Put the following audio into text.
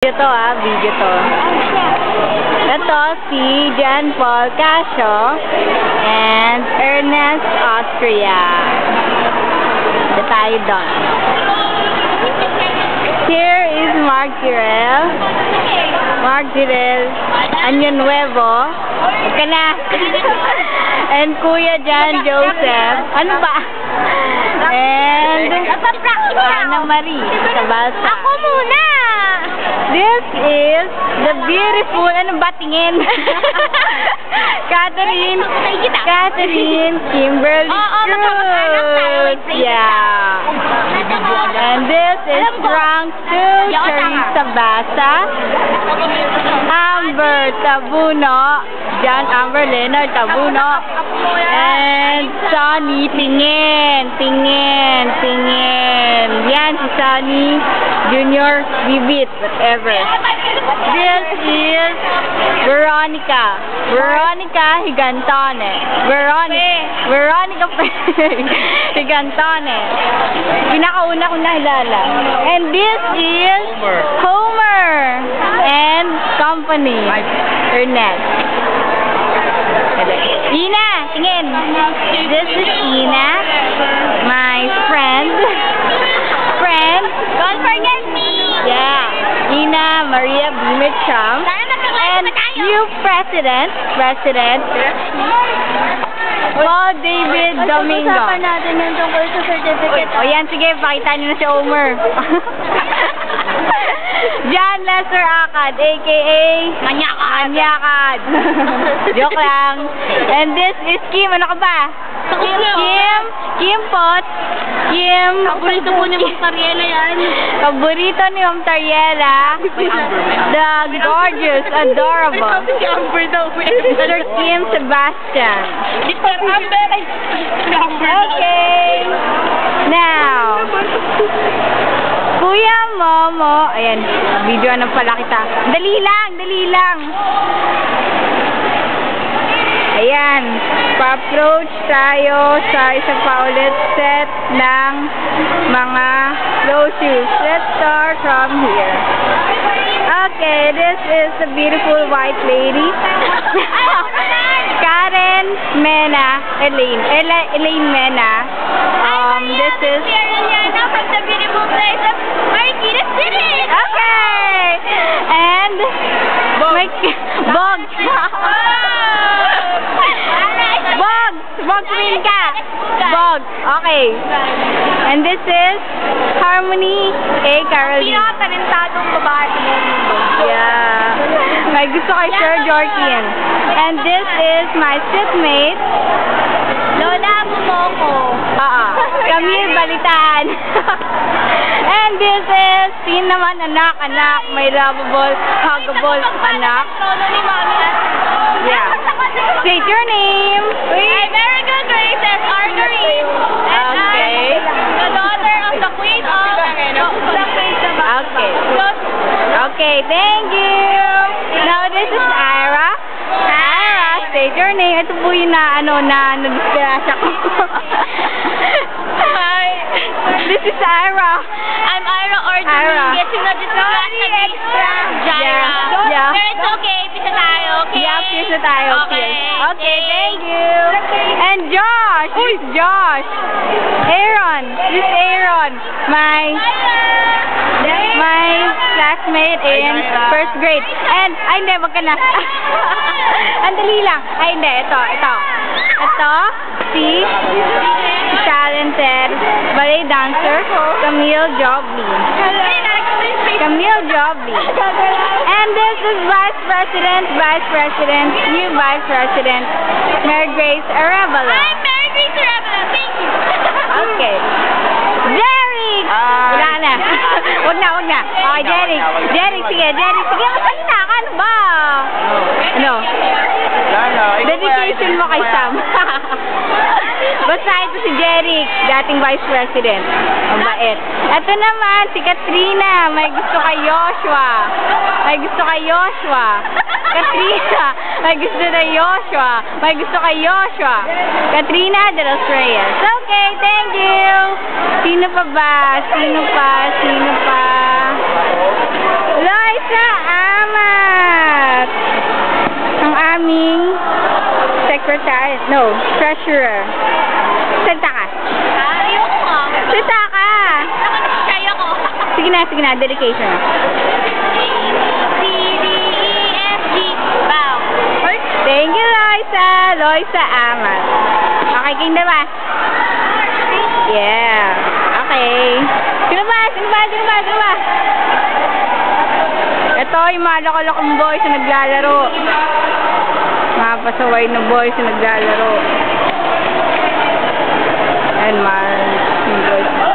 Video to ah, video to. Ito si Jan Paul Casio and Ernest Austria. Ito tayo doon. Here is Mark Girel. Mark Girel. Anyo Nuevo. Huwag ka na. and Kuya Jan Joseph. Ano ba? And Ana Marie Sabalsa. Ako muna! This is the beautiful, ano ba tingin? Catherine, Catherine Kimberly magkamag-anak tayo, Cruz. Yeah. And this is. Frank Yaw, Teresa Basa, Amber Tabuno, John Amber Leonard Tabuno, and Sonny Tingin, Tingin, Tingin. Yan si Sonny Junior Bibit, whatever. This is Veronica. Veronica Higantone. Veronica. Veronica Higantone. Pinakauna ko nakilala. And this is Homer. And company. Ernest. Ina, tingin. This is Ina, my friend. Friend. Magkaklase And you, President, President, Paul David Domingo. Pag-usapan natin yung tungkol sa certificate. O yan, sige, pakita niyo na si Omer. John Lester Akad, a.k.a. Manyakad. Manyakad. Joke lang. And this is Kim. Ano ka ba? Kim. Kim Pot. Kim. Paborito po ni Ma'am Cariela yan. Paborito ni Ma'am Tariela. The gorgeous, adorable. si Amber daw. Mr. Kim Sebastian. Okay. Now, Kuya Momo, ayan, video na pala kita. Dali lang, dali lang. Ayan, pa-approach tayo sa isa pa ulit set ng mga low shoes. Let's start from here. Okay, this is the beautiful white lady. Karen Mena, Elaine, Ela, Elaine Mena. Um, this is from the beautiful place of Marikina City. Okay! And Mike Bog. Bog! Bog win Bog. Okay. And this is Harmony A. Caroline. Pinakatalentadong babae sa mundo. Yeah. May gusto kay Sir Jorkin. And this is my sitmate. Lola Momoko. Oo. Camille Balitaan. And this is, sin naman anak, anak, may lovable, huggable anak. Lolo ni Mami Yeah. State your name. Name. Ito po yung na, ano, na, nag-disgrasya ko. Hi. This is Ira. I'm Ira Ordonez. Ira. Yes, yung na-discuss na extra. Jaira. Yeah. Yeah. Pero it's okay. Pisa tayo, okay? Yeah, na tayo. Okay. Peace. Okay, thank you. And Josh. Is Josh. Aaron. Classmate in first grade. And, ay hindi, wag ka na. Ang dali lang. Ay hindi, ito, ito. Ito, si talented ballet dancer, Camille Joblin. Camille Joblin. And this is Vice President, Vice President, new Vice President, Mary Grace Arevalo. I'm Mary Grace Arevalo. Na, na. Okay, Jerry. Jerry, sige, Jerry. Sige, masalita ka. Ano ba? Ano? Dedication mo kay Sam. Basta ito si Jerry, dating Vice President. Ang bait. Ito naman, si Katrina. May gusto kay Joshua. May gusto kay Joshua. Katrina, may gusto na Joshua. May gusto kay Joshua. Katrina de los Reyes. Okay, thank you. Sino pa ba? Sino pa? Sino pa? No, treasurer. Salta ka. Ayoko nga. Salta ka. Nakashy ako. Sige na, sige na. Dedication. C, D, F, G. Bow. First, Thank you, Loisa. Loisa Amat. Okay, king na ba? Yeah. Okay. Sino ba? Sino ba? Sino ba? Sino ba? Ito yung mga loko-lokong boys na naglalaro. Mga pasaway na boys na naglalaro. And mga boys.